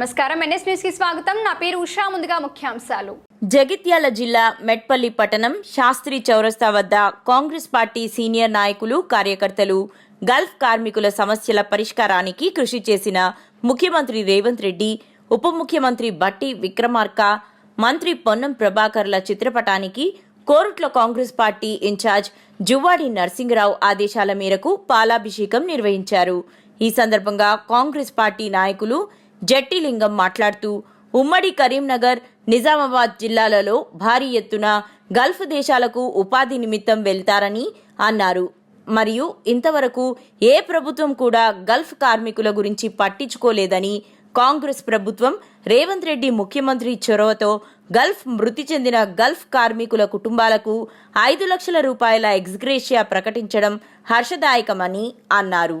నమస్కారం. ఎన్ఎస్ న్యూస్కి స్వాగతం. నా పేరు ఉషా. ముందుగా ముఖ్యాంశాలు. జగిత్యాల జిల్లా మెట్పల్లి పట్టణం శాస్త్రి చౌరస్తా వద్ద కాంగ్రెస్ పార్టీ సీనియర్ నాయకులు కార్యకర్తలు గల్ఫ్ కార్మికుల సమస్యల పరిష్కారానికి కృషి చేసిన ముఖ్యమంత్రి రేవంత్ రెడ్డి ఉప ముఖ్యమంత్రి బట్టి విక్రమార్క మంత్రి పొన్నం ప్రభాకర్ల చిత్రపటానికి Korutla Congress party in charge Juvvadi Narsingarao ఆదేశాల మేరకు పాలాభిషేకం నిర్వహించారు. ఈ సందర్భంగా కాంగ్రెస్ పార్టీ నాయకులు జట్టిలింగం మాట్లాడుతూ ఉమ్మడి కరీంనగర్ నిజామాబాద్ జిల్లాలలో భారీ ఎత్తున గల్ఫ్ దేశాలకు ఉపాధి నిమిత్తం వెళ్తారని అన్నారు. మరియు ఇంతవరకు ఏ ప్రభుత్వం కూడా గల్ఫ్ కార్మికుల గురించి పట్టించుకోలేదని కాంగ్రెస్ ప్రభుత్వం రేవంత్ రెడ్డి ముఖ్యమంత్రి చొరవతో గల్ఫ్ మృతి చెందిన గల్ఫ్ కార్మికుల కుటుంబాలకు ఐదు లక్షల రూపాయల ఎక్స్గ్రేషియా ప్రకటించడం హర్షదాయకమని అన్నారు.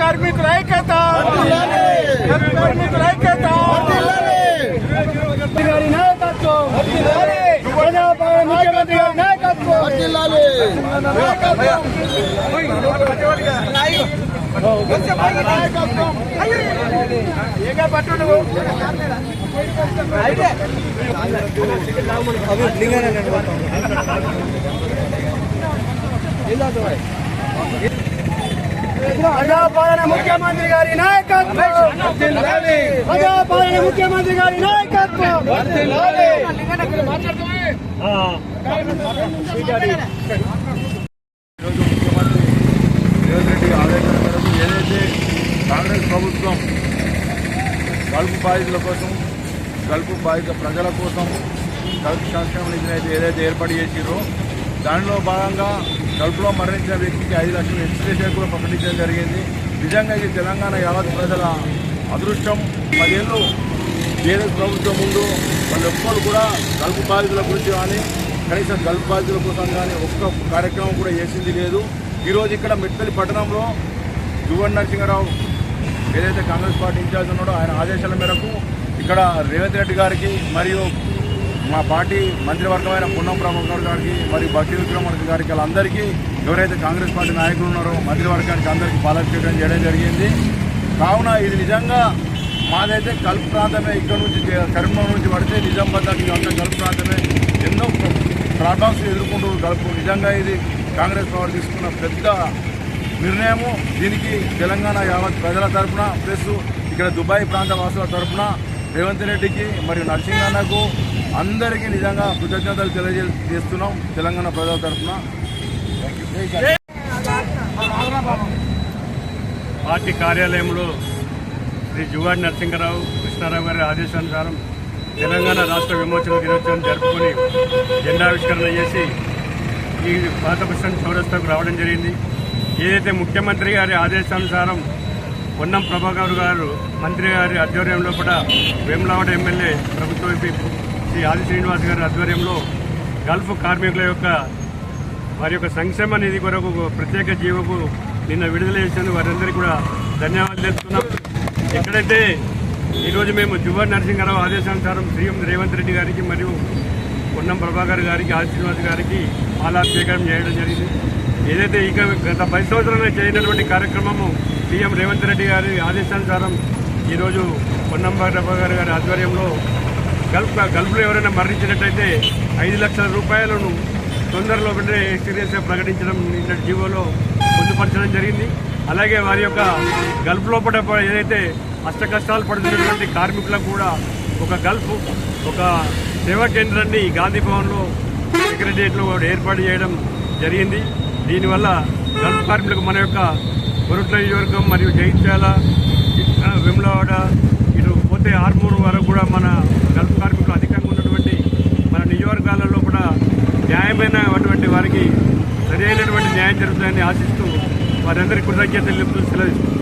కార్మికుల ఐక్యత కార్మికుల ఐక్యత గారి నాయకత్వం ప్రజాపాలన ముఖ్యమంత్రి గారి నాయకత్వం ఏగా పట్టు నువ్వు ప్రజాపాలన ముఖ్యమంత్రి గారి నాయకత్వం. ప్రజాపాలన ముఖ్యమంత్రి గారి నాయకత్వం. ఈరోజు ముఖ్యమంత్రి రేవంత్ రెడ్డి ఆదేశాల మేరకు ఏదైతే కాంగ్రెస్ ప్రభుత్వం గల్ఫ్ బాధితుల కోసం గల్ఫ్ బాధిత ప్రజల కోసం గల్ఫ్ సంక్షేమ నిధిని అయితే ఏదైతే ఏర్పాటు చేసిరో దానిలో భాగంగా కడుపులో మరణించిన వ్యక్తికి ఐదు లక్షల ఎక్స్ప్రెషన్ కూడా ప్రకటించడం జరిగింది. నిజంగా ఇది తెలంగాణ యావత్ ప్రజల అదృష్టం. పదేళ్ళు వేరే ప్రభుత్వం ముందు వాళ్ళు ఒక్కరు కూడా గల్ఫ్ బాధితుల గురించి కానీ కనీసం గల్ఫ్ బాధితుల కోసం కానీ ఒక్క కార్యక్రమం కూడా చేసింది లేదు. ఈరోజు ఇక్కడ మిట్టలి పట్టణంలో యువన్ నరసింహారావు ఏదైతే కాంగ్రెస్ పార్టీ ఇన్ఛార్జ్ ఉన్నాడో ఆయన ఆదేశాల మేరకు ఇక్కడ రేవంత్ రెడ్డి గారికి మరియు మా పార్టీ మంత్రివర్గమైన పున్నం ప్రభాకర్ గారికి మరియు భక్తి విక్రమార్క గారికి వాళ్ళందరికీ ఎవరైతే కాంగ్రెస్ పార్టీ నాయకులు ఉన్నారో మంత్రివర్గానికి అందరికీ పాలాభిషేకం చేయడం జరిగింది. కావున ఇది నిజంగా మాదైతే కల్పు ప్రాంతమే ఇక్కడ నుంచి కరీంనగర్ నుంచి పడితే నిజామాబాద్ దాకా ఇదంతా ప్రాంతమే. ఎన్నో ప్రాబ్లమ్స్ ఎదుర్కొంటూ కలుపు. నిజంగా ఇది కాంగ్రెస్ పవర్ తీసుకున్న పెద్ద నిర్ణయము. దీనికి తెలంగాణ యావత్ ప్రజల తరఫున ప్లస్ ఇక్కడ దుబాయ్ ప్రాంత వాసుల తరఫున రేవంత్ రెడ్డికి మరియు నరసింహన్నకు అందరికీ నిజంగా కృతజ్ఞతలు తెలియజేస్తున్నాం తెలంగాణ ప్రజల తరపున పార్టీ కార్యాలయంలో శ్రీ జువాడి నరసింహరావు కృష్ణారావు గారి ఆదేశానుసారం తెలంగాణ రాష్ట్ర విమోచన దినోత్సవం జరుపుకొని జెండావిష్కరణ చేసి ఈ పాతపుష్ణ చౌరస్తాకు రావడం జరిగింది. ఏదైతే ముఖ్యమంత్రి గారి ఆదేశానుసారం పొన్నం ప్రభాకర్ గారు మంత్రి గారి ఆధ్వర్యంలో కూడా వేములవాడ ఎమ్మెల్యే ప్రభుత్వ శ్రీ ఆది శ్రీనివాస్ గారి ఆధ్వర్యంలో గల్ఫ్ కార్మికుల యొక్క వారి యొక్క సంక్షేమ నిధి కొరకు ప్రత్యేక జీవకు నిన్న విడుదల చేసినందుకు వారందరికీ కూడా ధన్యవాదాలు తెలుపుతున్నాం. ఎక్కడైతే ఈరోజు మేము జువర్ నరసింహారావు ఆదేశానుసారం సీఎం రేవంత్ రెడ్డి గారికి మరియు పొన్నం ప్రభాకర్ గారికి ఆది శ్రీనివాస్ గారికి ఆలాభిషేకం చేయడం జరిగింది. ఏదైతే ఇక గత పది సంవత్సరాలు చేయనటువంటి కార్యక్రమము సీఎం రేవంత్ రెడ్డి గారి ఆదేశానుసారం ఈరోజు పొన్నం ప్రభాకర్ గారి ఆధ్వర్యంలో గల్ఫ్ గల్ఫ్లో ఎవరైనా మరణించినట్టయితే ఐదు లక్షల రూపాయలను తొందరలో వెంటనే ఎక్స్పీరియన్స్ ప్రకటించడం నిన్న జీవోలో పొందుపరచడం జరిగింది. అలాగే వారి యొక్క గల్ఫ్ లోపల ఏదైతే అష్ట కష్టాలు పడుతున్నటువంటి కార్మికులకు కూడా ఒక గల్ఫ్ ఒక సేవా కేంద్రాన్ని గాంధీ భవన్లో సెక్రటరియట్లో ఏర్పాటు చేయడం జరిగింది. దీనివల్ల గల్ఫ్ కార్మికులకు మన యొక్క కొరుట్ల నియోజకవర్గం మరియు జగిత్యాల ఆ, లేకపోతే ఆర్మూరు వరకు కూడా మన గల్ఫ్ కార్మికులు అధికంగా ఉన్నటువంటి మన నియోజకవర్గాలలో కూడా న్యాయమైనటువంటి వారికి సరైనటువంటి న్యాయం జరుగుతుందని ఆశిస్తూ వారందరికీ కృతజ్ఞతలు తెలుపు సెలవు